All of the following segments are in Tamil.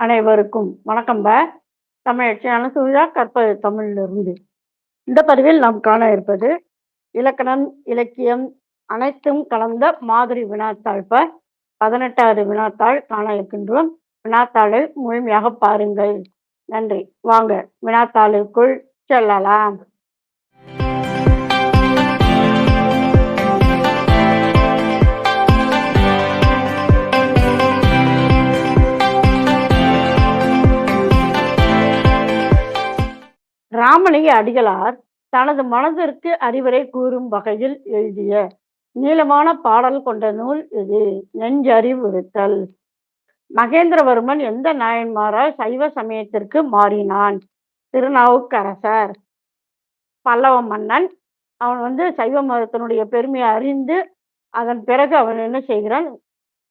அனைவருக்கும் வணக்கம் ப. தமிழச்சி அனுசூயா கற்பது தமிழிலிருந்து. இந்த பதிவில் நாம் காண இருப்பது இலக்கணம் இலக்கியம் அனைத்தும் கலந்த மாதிரி வினாத்தாள் ப. பதினெட்டாவது வினாத்தாள் காண இருக்கின்றோம். வினாத்தாளை முழுமையாக பாருங்கள். நன்றி. வாங்க வினாத்தாளுக்குள் செல்லலாம். ராமலிங்க அடிகளார் தனது மனதிற்கு அறிவுரை கூறும் வகையில் எழுதிய நீளமான பாடல் கொண்ட நூல் இது. நெஞ்சறிவுறுத்தல் மகேந்திரவர்மன் எந்த நாயன்மாரால் சைவ சமயத்திற்கு மாறினான்? திருநாவுக்கரசர். பல்லவ மன்னன். அவன் வந்து சைவ மதத்தினுடைய பெருமையை அறிந்து அதன் பிறகு அவன் என்ன செய்கிறான்?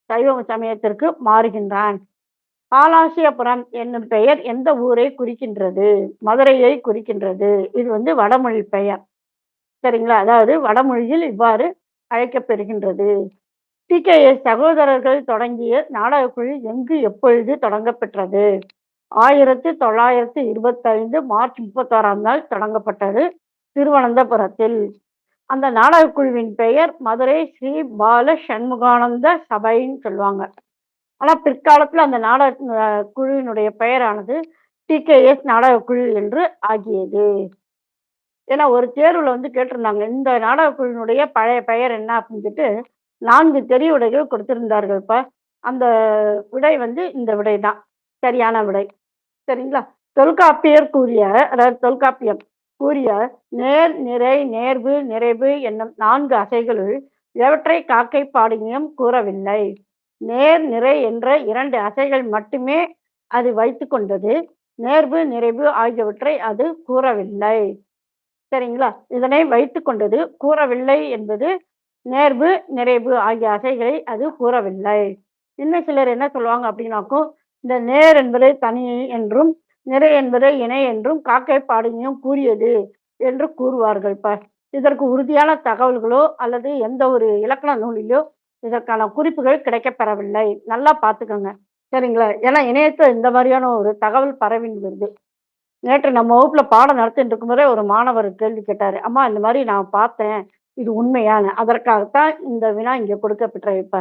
சைவ சமயத்திற்கு மாறுகின்றான். ஆலாசியபுரம் என்னும் பெயர் எந்த ஊரை குறிக்கின்றது? மதுரையை குறிக்கின்றது. இது வந்து வடமொழி பெயர். சரிங்களா? அதாவது வடமொழியில் இவ்வாறு அழைக்கப்பெறுகின்றது. டி. கே. எஸ். சகோதரர்கள் தொடங்கிய நாடகக்குழு எங்கு எப்பொழுது தொடங்கப்பெற்றது? ஆயிரத்தி தொள்ளாயிரத்தி இருபத்தைந்து மார்ச் முப்பத்தாறாம் நாள் தொடங்கப்பட்டது திருவனந்தபுரத்தில். அந்த நாடகக்குழுவின் பெயர் மதுரை ஸ்ரீ பால சண்முகானந்த சபைன்னு சொல்லுவாங்க. ஆனா பிற்காலத்துல அந்த நாடக குழுவினுடைய பெயரானது டி. கே. எஸ். நாடகக்குழு என்று ஆகியது. ஏன்னா ஒரு தேர்வுல வந்து கேட்டிருந்தாங்க இந்த நாடகக்குழுவினுடைய பழைய பெயர் என்ன அப்படின்னு சொல்லிட்டு நான்கு தெரிவுடைகள் கொடுத்திருந்தார்கள் இப்ப அந்த விடை வந்து இந்த விடை தான் சரியான விடை. சரிங்களா? தொல்காப்பியர் கூறிய அதாவது தொல்காப்பியம் கூறிய நேர் நிறை நேர்வு நிறைவு என்னும் நான்கு அசைகளுள் எவற்றை காக்கை பாடினியும் கூறவில்லை. நேர் நிறை என்ற இரண்டு அசைகள் மட்டுமே அது வைத்து கொண்டது. நேர்வு நிறைவு ஆகியவற்றை அது கூறவில்லை. சரிங்களா? இதனை வைத்து கொண்டது கூறவில்லை என்பது நேர்வு நிறைவு ஆகிய அசைகளை அது கூறவில்லை. இன்னும் சிலர் என்ன சொல்லுவாங்க அப்படின்னாக்கும் இந்த நேர் என்பதை தனி என்றும் நிறை என்பதை இணை என்றும் காக்கை பாடினியும் கூறியது என்று கூறுவார்கள் இப்ப இதற்கு உறுதியான தகவல்களோ அல்லது எந்த ஒரு இலக்கண நூலிலோ இதற்கான குறிப்புகள் கிடைக்கப்பெறவில்லை. நல்லா பார்த்துக்கோங்க. சரிங்களா? ஏன்னா இணையத்தில் இந்த மாதிரியான ஒரு தகவல் பரவி வருது. நேற்று நம்ம வகுப்பில் பாடம் நடத்திட்டு இருக்கும்போதே ஒரு மாணவர் கேள்வி கேட்டார். அம்மா இந்த மாதிரி நான் பார்த்தேன். இது உண்மையான அதற்காகத்தான் இந்த வினா இங்கே கொடுக்கப்பட்ட இப்போ.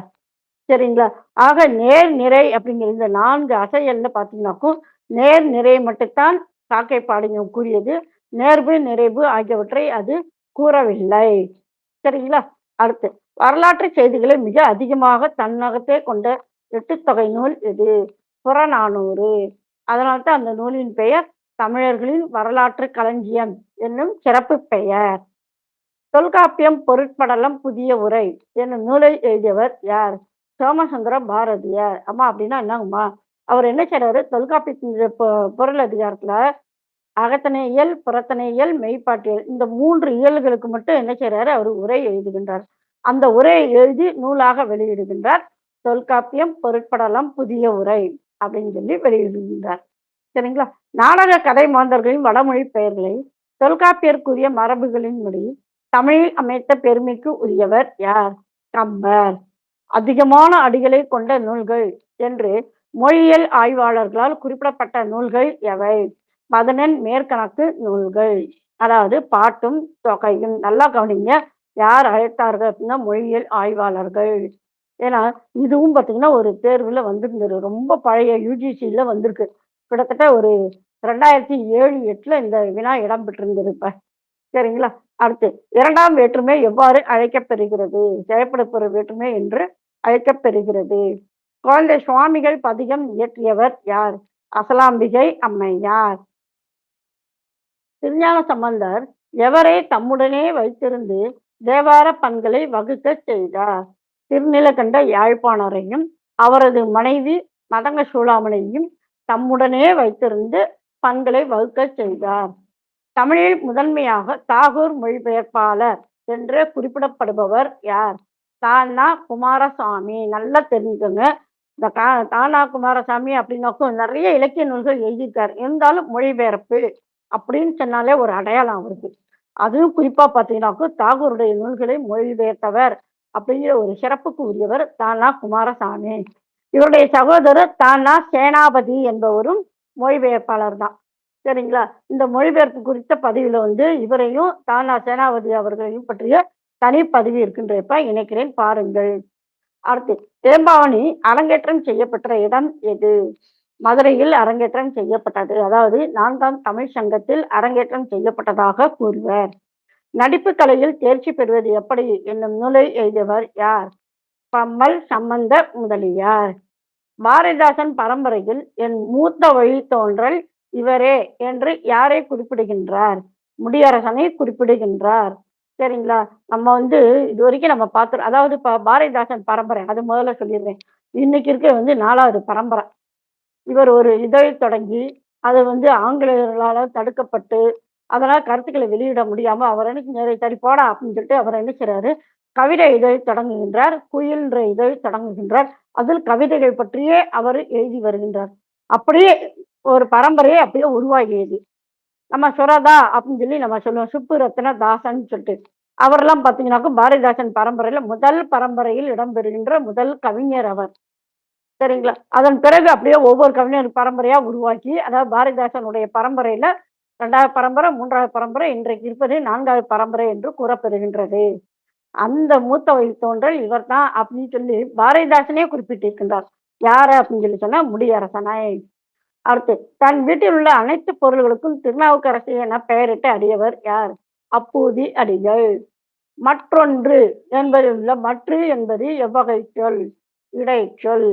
சரிங்களா? ஆக நேர் நிறை அப்படிங்கிற இந்த நான்கு அசையல்ல பார்த்தீங்கன்னாக்கும் நேர் நிறை மட்டும்தான் காக்கை பாடிங்க கூறியது. நேர்வு நிறைவு ஆகியவற்றை அது கூறவில்லை. சரிங்களா? அடுத்து வரலாற்று செய்திகளை மிக அதிகமாக தன்னகத்தே கொண்ட எட்டுத்தொகை நூல் எது? புறநானூறு. அதனால்தான் அந்த நூலின் பெயர் தமிழர்களின் வரலாற்று களஞ்சியம் என்னும் சிறப்பு பெயர். தொல்காப்பியம் பொருட்படலம் புதிய உரை என்னும் நூலை எழுதியவர் யார்? சோமசுந்தர பாரதியார். அம்மா அப்படின்னா என்னங்கம்மா? அவர் என்ன செய்றாரு? தொல்காப்பியத்தின் பொருள் அதிகாரத்துல அகத்தனை இயல் புறத்தனை இயல் மெய்ப்பாட்டியல் இந்த மூன்று இயல்களுக்கு மட்டும் என்ன செய்கிறாரு அவர் உரை எழுதுகின்றார். அந்த உரையை எழுதி நூலாக வெளியிடுகின்றார். தொல்காப்பியம் பொருட்படலம் புதிய உரை அப்படின்னு சொல்லி வெளியிடுகின்றார். சரிங்களா? நாடக கதை மாந்தர்களின் வடமொழி பெயர்களை தொல்காப்பியர்க்குரிய மரபுகளின்படி தமிழில் அமைத்த பெருமைக்கு உரியவர் யார்? கம்பர். அதிகமான அடிகளை கொண்ட நூல்கள் என்று மொழியியல் ஆய்வாளர்களால் குறிப்பிடப்பட்ட நூல்கள் எவை? பதினெண் மேற்கணக்கு நூல்கள். அதாவது பாட்டும் தொகையும் நல்லா கவனிங்க. யார் அழைத்தார்கள் அப்படின்னா மொழியியல் ஆய்வாளர்கள். ஏன்னா இதுவும் பார்த்தீங்கன்னா ஒரு தேர்வில் வந்திருந்தது. ரொம்ப பழைய யூஜிசியில் வந்திருக்கு. கிட்டத்தட்ட ஒரு ரெண்டாயிரத்தி ஏழு எட்டில் இந்த வினா இடம்பெற்றிருந்தது இப்ப. சரிங்களா? அடுத்து இரண்டாம் வேற்றுமை எவ்வாறு அழைக்கப்பெறுகிறது? செயற்படுப்புற வேற்றுமை என்று அழைக்கப்பெறுகிறது. குழந்தை சுவாமிகள் பதிகம் இயற்றியவர் யார்? அசலாம்பிகை அம்மையார். திருஞான சம்பந்தர் எவரை தம்முடனே வைத்திருந்து தேவார பண்களை வகுக்க செய்தார். திருநிலகண்ட யாழ்ப்பாணரையும் அவரது மனைவி மதங்க சூளாமணியையும் தம்முடனே வைத்திருந்து பண்களை வகுக்க செய்தார். தமிழில் முதன்மையாக தாகூர் மொழிபெயர்ப்பாளர் என்று குறிப்பிடப்படுபவர் யார்? தானா குமாரசாமி. நல்லா தெரிஞ்சுக்கோங்க. இந்த கா தானா குமாரசாமி அப்படின்னாக்கும் நிறைய இலக்கிய நூல்கள் எழுதியிருக்கார். இருந்தாலும் மொழிபெயர்ப்பு அப்படின்னு சொன்னாலே ஒரு அடையாளம் அவருக்கு. அதுவும் குறிப்பா பார்த்தீங்கன்னாக்கோ தாகூருடைய நூல்களை மொழிபெயர்த்தவர் அப்படிங்கிற ஒரு சிறப்புக்கு உரியவர் தானா குமாரசாமி. இவருடைய சகோதரர் தானா சேனாபதி என்பவரும் மொழிபெயர்ப்பாளர் தான். சரிங்களா? இந்த மொழிபெயர்ப்பு குறித்த பதிவில் வந்து இவரையும் தானா சேனாபதி அவர்களையும் பற்றிய தனி பதிவு இருக்கின்றப்ப இணைக்கிறேன் பாருங்கள். அடுத்து தேம்பாவணி அரங்கேற்றம் செய்யப்பட்ட இடம் எது? மதுரையில் அரங்கேற்றம் செய்யப்பட்டது. அதாவது நான்காம் தமிழ் சங்கத்தில் அரங்கேற்றம் செய்யப்பட்டதாக கூறுவர். நடிப்பு கலையில் தேர்ச்சி பெறுவது எப்படி? என்னும் நூலை எழுதியவர் யார்? பம்மல் சம்பந்த முதலியார். பாரதிதாசன் பரம்பரையில் என் மூத்த வழித்தோன்றல் இவரே என்று யாரை குறிப்பிடுகின்றார்? முடியரசனை குறிப்பிடுகின்றார். சரிங்களா? நம்ம வந்து இது வரைக்கும் நம்ம பார்த்துருவோம் அதாவது இப்போ பாரதிதாசன் பரம்பரை அது முதல்ல சொல்லிடுறேன். இன்னைக்கு இருக்க வந்து நாலாவது பரம்பரை. இவர் ஒரு இதழ் தொடங்கி அது வந்து ஆங்கிலேயர்களால் தடுக்கப்பட்டு அதனால் கருத்துக்களை வெளியிட முடியாமல் அவர் என்ன செஞ்சாரு, சரி போடா அப்படின்னு சொல்லிட்டு அவர் என்ன செய்றாரு கவிதை இதழ் தொடங்குகின்றார் குயில்ன்ற இதழ் தொடங்குகின்றார் அதில் கவிதைகள் பற்றியே அவர் எழுதி வருகின்றார். அப்படியே ஒரு பரம்பரையே அப்படியே உருவாகியது. நம்ம சுரதா அப்படின்னு சொல்லி நம்ம சொல்லுவோம் சுப்பு ரத்ன தாசன் சொல்லிட்டு. அவரெல்லாம் பார்த்தீங்கன்னாக்கா பாரதிதாசன் பரம்பரையில் முதல் பரம்பரையில் இடம்பெறுகின்ற முதல் கவிஞர் அவர். சரிங்களா? அதன் பிறகு அப்படியே ஒவ்வொரு கவிஞர் பரம்பரையா உருவாக்கி அதாவது பாரதிதாசனுடைய பரம்பரையில ரெண்டாவது பரம்பரை மூன்றாவது பரம்பரை இன்றைக்கு இருப்பது நான்காவது பரம்பரை என்று கூறப்பெறுகின்றது அந்த மூத்த வழி தோன்றல் இவர் தான் அப்படின்னு சொல்லி பாரதிதாசனே குறிப்பிட்டிருக்கின்றார். யார் அப்படின்னு சொல்லி சொன்னா முடியரசனை அடுத்து தன் வீட்டில் உள்ள அனைத்து பொருள்களுக்கும் திருநாவுக்கரசு என பெயரிட்டு அடியவர் யார்? அப்பூதி அடிகள். மற்றொன்று என்பதில் உள்ள மற்று என்பது எவ்வகை சொல் இடைச்சொல்.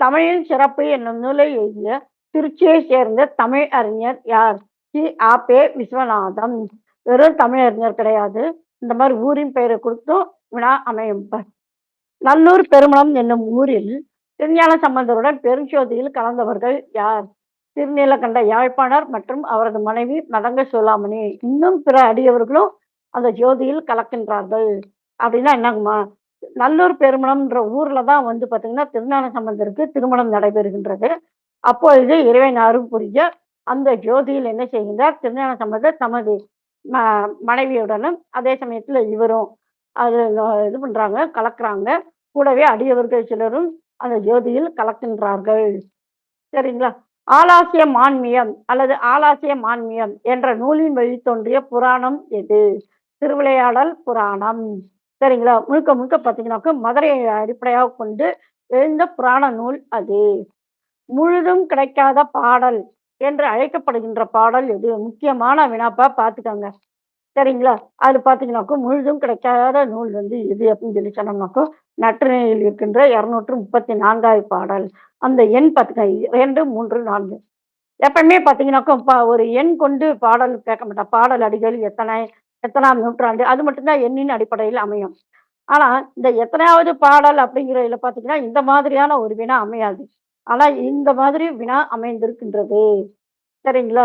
தமிழின் சிறப்பு என்னும் நூலை எழுதிய திருச்சியை சேர்ந்த தமிழ் அறிஞர் யார்? சி. ஆ. பே. விஸ்வநாதம். வெறும் தமிழ் அறிஞர் கிடையாது. இந்த மாதிரி ஊரின் பெயரை கொடுத்தும் வினா அமையும் நல்லூர் பெருமளம் என்னும் ஊரில் திருஞான சம்பந்தருடன் பெருஞ்சோதியில் கலந்தவர்கள் யார்? திருநீலகண்ட யாழ்ப்பாணர் மற்றும் அவரது மனைவி மதங்க சோலாமணி இன்னும் பிற அடியவர்களும் அந்த ஜோதியில் கலக்கின்றார்கள். அப்படின்னா என்னங்கம்மா? நல்லூர் பெருமணம்ன்ற ஊர்ல தான் வந்து பாத்தீங்கன்னா திருஞான சம்பந்தருக்கு திருமணம் நடைபெறுகின்றது. அப்பொழுது இறைவன் அருள் புரிய அந்த ஜோதியில் என்ன செய்கின்றார்? திருஞான சம்பந்தர் தமது ம- மனைவியுடனும் அதே சமயத்துல இவரும் அது இது பண்றாங்க கலக்குறாங்க. கூடவே அடியவர்கள் சிலரும் அந்த ஜோதியில் கலக்கின்றார்கள். சரிங்களா? ஆலாசிய மான்மியம் அல்லது ஆலாசிய மான்மியம் என்ற நூலின் வழி தோன்றிய புராணம் எது? திருவிளையாடல் புராணம். சரிங்களா? முழுக்க முழுக்க பார்த்தீங்கன்னாக்க மதுரையை அடிப்படையாக கொண்டு எழுந்த புராண நூல் அது. முழுதும் கிடைக்காத பாடல் என்று அழைக்கப்படுகின்ற பாடல் எது? முக்கியமான வினாப்பா பார்த்துக்கோங்க. சரிங்களா? அது பார்த்தீங்கன்னாக்கா முழுதும் கிடைக்காத நூல் வந்து எது அப்படின்னு சொல்லி சொன்னோம்னாக்கா நற்றினையில் இருக்கின்ற இருநூற்று முப்பத்தி நான்காவது பாடல். அந்த எண் பார்த்துக்கோங்க. இரண்டு மூன்று நான்கு. எப்பவுமே பார்த்தீங்கன்னாக்கா பா- ஒரு எண் கொண்டு பாடல் கேட்க மாட்டேன் பாடல் அடிகள் எத்தனை? எத்தனாம் நூற்றாண்டு? அது மட்டும்தான் எண்ணின் அடிப்படையில் அமையும். ஆனா இந்த எத்தனாவது பாடல் அப்படிங்கிறதுல பார்த்தீங்கன்னா இந்த மாதிரியான ஒரு வினா அமையாது. ஆனா இந்த மாதிரி வினா அமைந்திருக்கின்றது. சரிங்களா?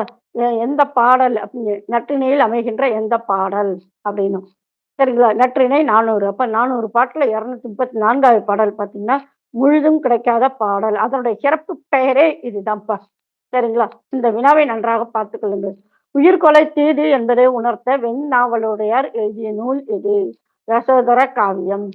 எந்த பாடல் அப்படிங்க நற்றிணையில் அமைகின்ற எந்த பாடல் அப்படின்னும் சரிங்களா? நற்றிணை நானூறு. அப்ப நானூறு பாட்டுல இருநூத்தி முப்பத்தி நான்காவது பாடல் பார்த்தீங்கன்னா முழுதும் கிடைக்காத பாடல். அதனுடைய சிறப்பு பெயரே இதுதான்ப்பா. சரிங்களா? இந்த வினாவை நன்றாக பார்த்துக்கொள்ளுங்கள் உயிர்கொலை தீது என்பதை உணர்த்த வெண் நாவலுடையார் எழுதிய நூல் இது. யசோதர காவியம்.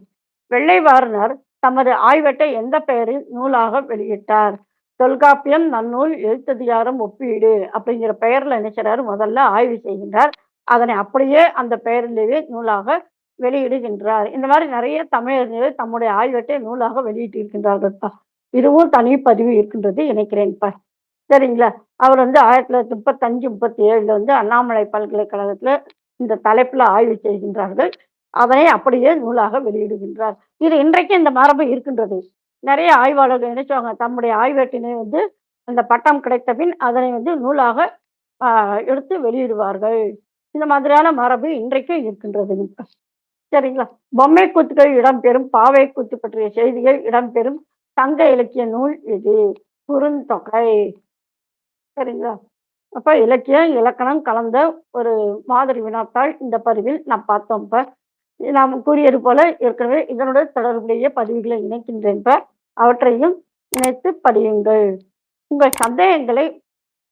வெள்ளைவார்னர் தமது ஆய்வட்டை எந்த பெயரில் நூலாக வெளியிட்டார்? தொல்காப்பியம் நன்னூல் எழுத்ததிகாரம் ஒப்பீடு அப்படிங்கிற பெயர்ல நினைக்கிறார். முதல்ல ஆய்வு செய்கின்றார். அதனை அப்படியே அந்த பெயரிலேயே நூலாக வெளியிடுகின்றார். இந்த மாதிரி நிறைய தமிழறிஞர்கள் தம்முடைய ஆய்வட்டை நூலாக வெளியிட்டிருக்கின்றார்கள்ப்பா. இதுவும் தனி பதிவு இருக்கின்றது இணைக்கிறேன்ப்பா சரிங்களா? அவர் வந்து ஆயிரத்தி தொள்ளாயிரத்தி முப்பத்தஞ்சு முப்பத்தி ஏழுல வந்து அண்ணாமலை பல்கலைக்கழகத்தில் இந்த தலைப்பில் ஆய்வு செய்கின்றார்கள். அதனை அப்படியே நூலாக வெளியிடுகின்றார். இது இன்றைக்கு இந்த மரபு இருக்கின்றது. நிறைய ஆய்வாளர்கள் நினைச்சவங்க தம்முடைய ஆய்வேட்டினை வந்து அந்த பட்டம் கிடைத்த பின் அதனை வந்து நூலாக எடுத்து வெளியிடுவார்கள். இந்த மாதிரியான மரபு இன்றைக்கும் இருக்கின்றது. சரிங்களா? பொம்மை கூத்துகள் இடம்பெறும் பாவை கூத்து பற்றிய செய்திகள் இடம்பெறும் சங்க இலக்கிய நூல் இது. குறுந்தொகை. சரிங்களா? அப்ப இலக்கியம் இலக்கணம் கலந்த ஒரு மாதிரி வினாத்தாள் இந்த பதிவில் நாம் பார்த்தோம். இப்ப நாம் கூறியது போல ஏற்கனவே இதனுடைய தொடர்புடைய பதிவுகளை இணைக்கின்றேன். இப்ப அவற்றையும் இணைத்து படியுங்கள். உங்கள் சந்தேகங்களை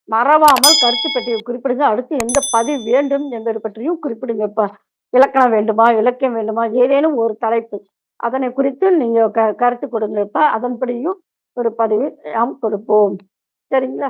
மறவாமல் கருத்து பற்றி குறிப்பிடுங்க. அடுத்து எந்த பதிவு வேண்டும் என்பது பற்றியும் குறிப்பிடுங்க. இப்ப இலக்கணம் வேண்டுமா இலக்கியம் வேண்டுமா ஏதேனும் ஒரு தலைப்பு அதனை குறித்து நீங்க க கருத்து கொடுங்க. இப்ப அதன்படியும் ஒரு பதிவு நாம் கொடுப்போம். சரிங்களா?